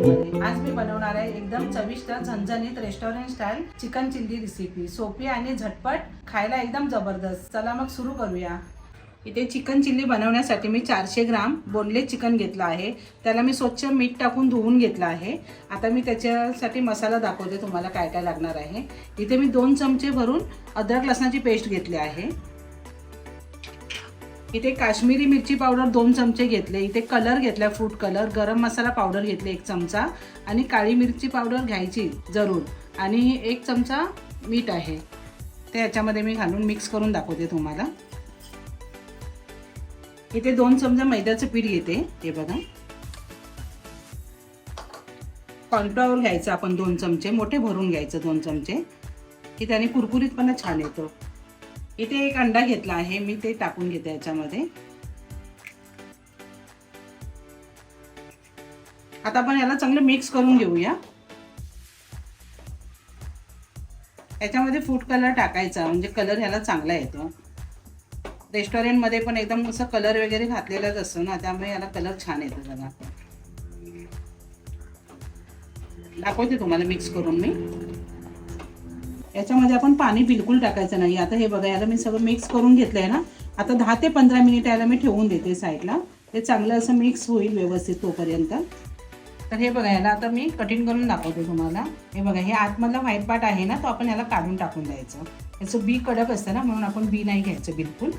आज मी बनवणार आहे एकदम चविष्ट झणझणीत restaurant style chicken chilli recipe सोपी आणि झटपट खायला एकदम जबरदस्त. चला मग सुरू करूया. इथे चिकन चिल्ली बनवण्यासाठी मी चारशे ग्राम बोनलेस चिकन घेतलं आहे. त्याला मी स्वच्छ मीठ टाकून धुवून घेतलं आहे. आता मी त्याच्यासाठी मसाला दाखवते तुम्हाला काय काय लागणार आहे. इथे मी दोन चमचे भरून अद्रक लसणाची पेस्ट घेतली आहे. इथे काश्मीरी मिरची पावडर दोन चमचे घेतले. इथे कलर घेतला फूड कलर गरम मसाला पावडर घेतले एक चमचा. आणि काळी मिरची पावडर घ्यायची जरूर. आणि एक चमचा मीठ आहे. ते याच्यामध्ये मी घालून मिक्स करून दाखवते तुम्हाला. इथे दोन चमचा मैद्याचं पीठ घेते. हे बघा. कॉर्नफ्लॉवर घ्यायचं आपण दोन चमचे. मोठे भरून घ्यायचं दोन चमचे. की त्याने कुरकुरीतपणा छान येतो. इथे एक अंडा घेतला आहे मी ते टाकून घेते याच्यामध्ये. आता आपण याला चांगलं मिक्स करून घेऊया. याच्यामध्ये फूड कलर टाकायचा म्हणजे कलर ह्याला चांगला येतो. रेस्टॉरंटमध्ये पण एकदम असं कलर वगैरे घातलेलाच असतो ना त्यामुळे याला कलर छान येतो बघा. दाखवते तुम्हाला मिक्स करून मी. याच्यामध्ये आपण पाणी बिलकुल टाकायचं नाही. आता हे बघा याला मी सगळं मिक्स करून घेतलं आहे ना. आता दहा ते पंधरा मिनिट याला मी ठेवून देते साईडला ते चांगलं असं मिक्स होईल व्यवस्थित तोपर्यंत. तर हे बघा याला आता मी कटिंग करून दाखवते तुम्हाला. हे बघा हे आतमधला व्हाईट पार्ट आहे ना तो आपण याला काढून टाकून द्यायचं. याचं बी कडक असतं ना म्हणून आपण बी नाही घ्यायचं बिलकुल.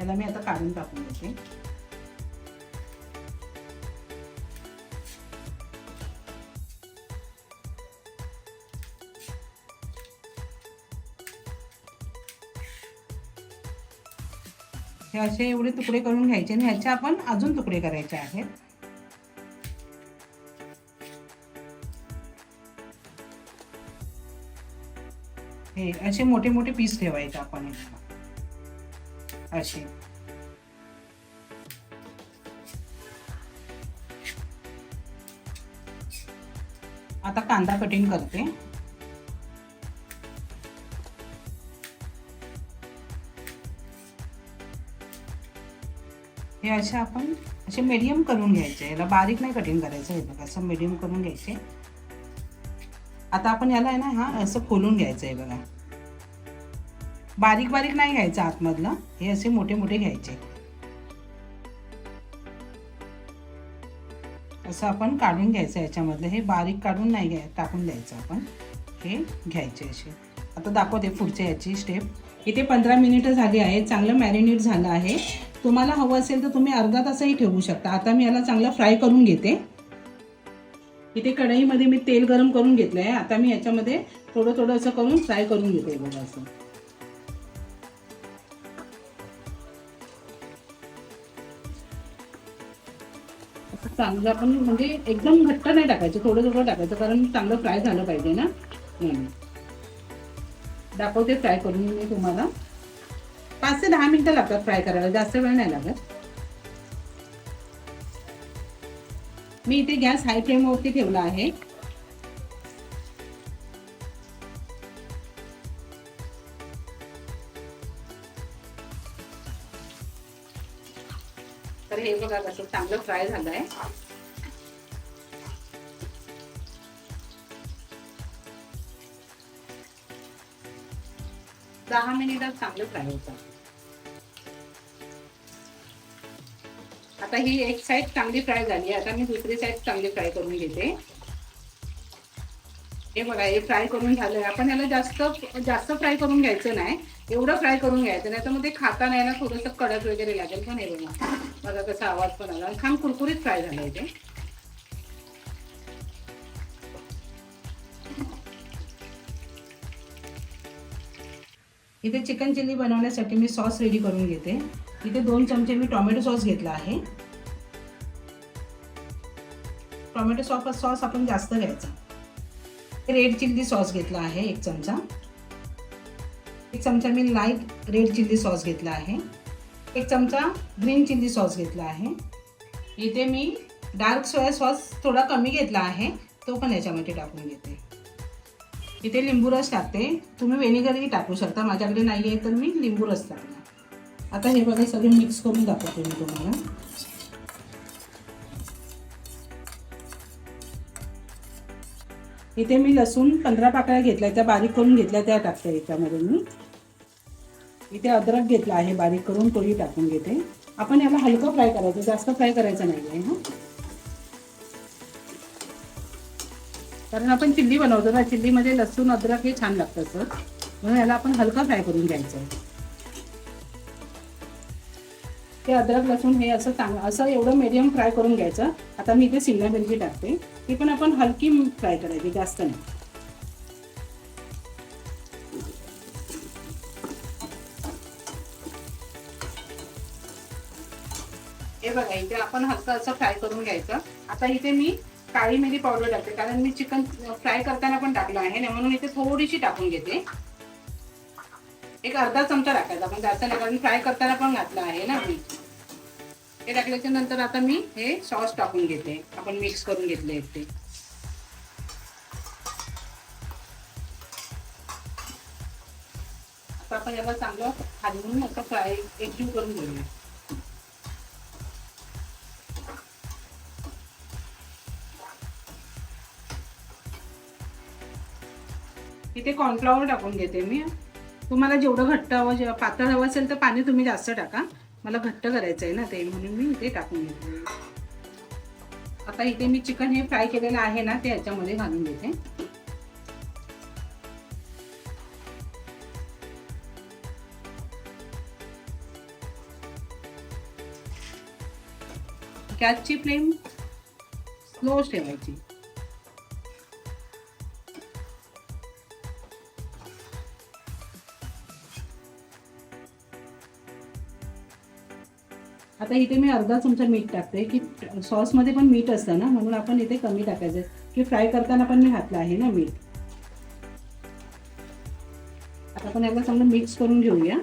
याला मी आता काढून टाकून देते. हे असे एवढे तुकडे करून घ्यायचे आणि ह्याचे आपण अजून तुकडे करायचे आहेत. हे असे मोठे मोठे पीस ठेवायचे आपण असे. आता कांदा कटिंग करते. हे असे आपण असे मीडियम करून घ्यायचे. याला बारीक नाही कटिंग करायचं हे बघा. असं मीडियम करून घ्यायचे. आता आपण याला आहे ना हा असं खोलून घ्यायचं आहे बघा. बारीक बारीक नाही घ्यायचं आतमधलं. हे असे मोठे मोठे घ्यायचे. असं आपण काढून घ्यायचं याच्यामधलं. हे बारीक काढून नाही घ्याय टाकून द्यायचं आपण. हे घ्यायचे असे. आता दाखवते पुढच्या याची स्टेप इथे पंधरा मिनिटं झाली आहे. चांगलं मॅरिनेट झालं आहे. तुम्हाला हवं असेल तर तुम्ही अर्धा तासही ठेवू शकता. आता मी याला चांगलं फ्राय करून घेते. इथे कढईमध्ये मी तेल गरम करून घेतलं आहे आता मी याच्यामध्ये थोडं थोडं असं करून फ्राय करून घेते बघा असं. चांगलं आपण म्हणजे एकदम घट्ट नाही टाकायचं थोडं थोडं टाकायचं कारण चांगलं फ्राय झालं पाहिजे ना? दाखवते फ्राय करून मी तुम्हाला. पाच ते दहा मिनिटं लागतात फ्राय करायला जास्त वेळ नाही लागत. मी इथे गॅस हाय फ्लेमवरती ठेवला आहे. तर हे बघा कसं चांगलं फ्राय झालं आहे दहा मिनिटात चांगलं फ्राय होतं. आता ही एक साईड चांगली फ्राय झाली आता मी दुसरी साईड चांगली फ्राय करून घेते. हे बघा हे फ्राय करून झालंय. आपण याला जास्त जास्त फ्राय करून घ्यायचं नाही. एवढं फ्राय करून घ्यायचं नाही. तर मग ते खाता नाही ना थोडंसं कडक वगैरे लागेल. पण हे बघा बघा कसा आवाज पण आला. छान कुरकुरीत फ्राय झालाय ते. इथे चिकन चिल्ली बनवण्यासाठी मी सॉस रेडी करून घेते. इथे दोन चमचे मी टोमॅटो सॉस घेतला आहे. टोमॅटो सॉस सॉस आपण जास्त घ्यायचा. रेड चिल्ली सॉस घेतला आहे एक चमचा. एक चमचा मी लाइट रेड चिल्ली सॉस घेतला आहे. एक चमचा ग्रीन चिल्ली सॉस घेतला आहे. इथे मी डार्क सोया सॉस थोडा कमी घेतला आहे तो पण याच्यामध्ये टाकून घेते. इथे लिंबू रस टाकते. तुम्ही व्हेनेगरही टाकू शकता. माझ्याकडे नाही आहे तर मी लिंबू रस टाकते. आता हे बघा सगळे मिक्स करून दाखवते मी तुम्हाला. इथे मी लसूण पंधरा पाकळ्या घेतल्या त्या बारीक करून घेतल्या त्या टाकते याच्यामध्ये मी. इथे अद्रक घेतला आहे बारीक करून तोही टाकून घेते. आपण याला हलकं फ्राय करायचं जास्त फ्राय करायचं नाही आहे हां. कारण आपण चिल्ली बनवतो ना चिल्लीमध्ये लसूण अद्रक हे छान लागतं सर म्हणून याला आपण हलका फ्राय करून घ्यायचं आहे ते अद्रक लसूण हे असं चांगलं असं एवढं मीडियम फ्राय करून घ्यायचं. आता मी इथे शिमला मिरची टाकते. ती पण आपण हलकी फ्राय करायची जास्त नाही. हे बघा इथे आपण हलकं असं फ्राय करून घ्यायचं. आता इथे मी काळी मिरी पावडर टाकते कारण मी चिकन फ्राय करताना पण टाकलं आहे ना म्हणून इथे थोडीशी टाकून घेते. एक अर्धा चमचा टाकायचा आपण जास्त नाही कारण फ्राय करताना पण घातला आहे ना मी. हे टाकल्याच्या नंतर आता मी हे सॉस टाकून घेते. आपण मिक्स करून घेतले ते. आता आपण याला चांगलं हलवून असं फ्राय एकजीव करून घेऊया. इथे कॉर्नफ्लॉवर टाकून घेते मी. तुम्हाला जेवढं घट्ट हवं जेव्हा पातळ हवं असेल तर पाणी तुम्ही जास्त टाका. मला घट्ट करायचं आहे ना ते म्हणून मी इथे टाकून घेते. आता इथे मी चिकन हे फ्राय केलेलं आहे ना ते याच्यामध्ये घालून घेते. गॅसची फ्लेम स्लो ठेवायची. आता इथे मी अर्धा चमचा मीठ टाकते की सॉसमध्ये पण मीठ असतं ना म्हणून आपण इथे कमी टाकायचं. की फ्राय करताना पण मी घातलं आहे ना मीठ. आता आपण याला चांगलं मिक्स करून घेऊया.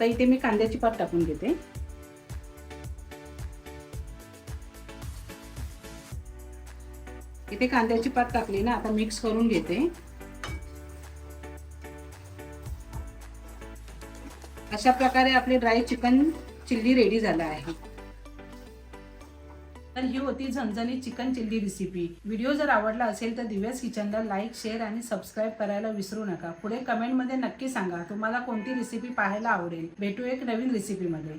तर इथे मी कांद्याची पात टाकून घेते. इथे कांद्याची पात टाकली ना आता मिक्स करून घेते. अशा प्रकारे आपले ड्राय चिकन चिल्ली रेडी झाला आहे. तर ही होती झणझणीत चिकन चिल्ली रेसिपी व्हिडिओ जर आवडला असेल तर दिव्यास किचनला लाईक शेअर आणि सबस्क्राईब करायला विसरू नका. पुढे कमेंटमध्ये नक्की सांगा तुम्हाला कोणती रेसिपी पाहायला आवडेल. भेटू एक नवीन रेसिपीमध्ये